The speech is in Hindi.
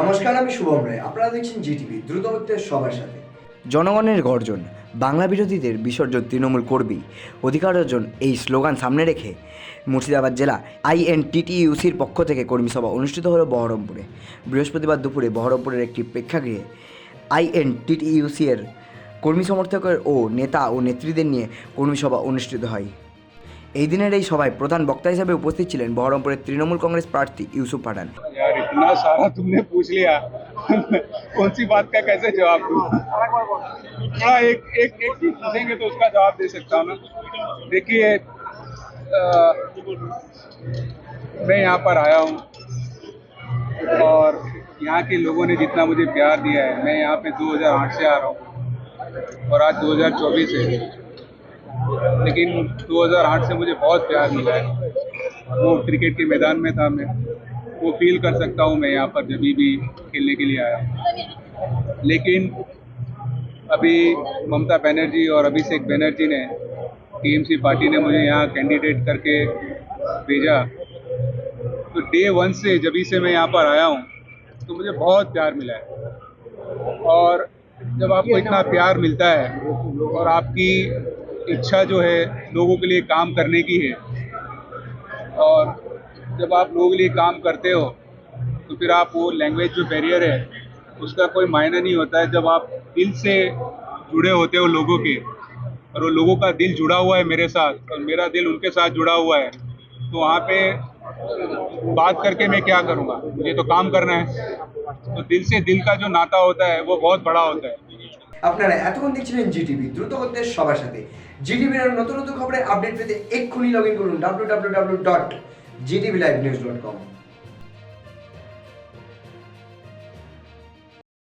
নমস্কার, আমি শুভম রায়। আপনারা দেখছেন জিটিভি দ্রুত হচ্ছে সবার সাথে। জনগণের গর্জন, বাংলা বিরোধীদের বিসর্জন তৃণমূল করবি অধিকার অর্জন, এই স্লোগান সামনে রেখে মুর্শিদাবাদ জেলা আইএনটিটিইউসির পক্ষ থেকে কর্মী সভা অনুষ্ঠিত হলো বহরমপুরে। বৃহস্পতিবার দুপুরে বহরমপুরের একটি প্রেক্ষাগৃহে আইএনটিটিইউসি এর কর্মী সমর্থকের ও নেতা ও নেত্রীদের নিয়ে কর্মী সভা অনুষ্ঠিত হয়। এই দিনের এই সভায় প্রধান বক্তা হিসেবে উপস্থিত ছিলেন বহরমপুরের তৃণমূল কংগ্রেস প্রার্থী ইউসুফ পাঠান इतना सारा तुमने पूछ लिया। कौन सी बात का कैसे जवाब दूँ? थोड़ा एक एक एक चीज़ पूछेंगे तो उसका जवाब दे सकता हूँ ना देखिए मैं यहाँ पर आया हूँ और यहाँ के लोगों ने जितना मुझे प्यार दिया है, मैं यहाँ पे 2008 से आ रहा हूँ और आज 2024 है। लेकिन 2008 से मुझे बहुत प्यार मिला है। वो क्रिकेट के मैदान में था मैं। वो फील कर सकता हूँ मैं यहाँ पर जब भी खेलने के लिए आया लेकिन अभी ममता बनर्जी और अभिषेक बनर्जी ने, टीएमसी पार्टी ने मुझे यहाँ कैंडिडेट करके भेजा। तो डे वन से जब से मैं यहाँ पर आया हूँ तो मुझे बहुत प्यार मिला है। और जब आपको इतना प्यार मिलता है और आपकी इच्छा जो है लोगों के लिए काम करने की है, और जब आप लोगों के लिए काम करते हो तो फिर आप वो लैंग्वेज जो बैरियर है उसका कोई मायना नहीं होता है जब आप दिल से जुड़े होते हो लोगों के और वो लोगों का दिल जुड़ा हुआ है मेरे साथ और मेरा दिल उनके साथ जुड़ा हुआ है तो वहाँ पे बात करके मैं क्या करूँगा मुझे तो काम करना है तो दिल से दिल का जो नाता होता है वो बहुत बड़ा होता है আপনারা এতক্ষণ দেখছিলেন জিটিভি দ্রুত হচ্ছে সবার সাথে জিটিভির আরো নতুন নতুন খবরের আপডেট পেতে এক্ষুনি লগ ইন করুন W W W dot G T V live news dot com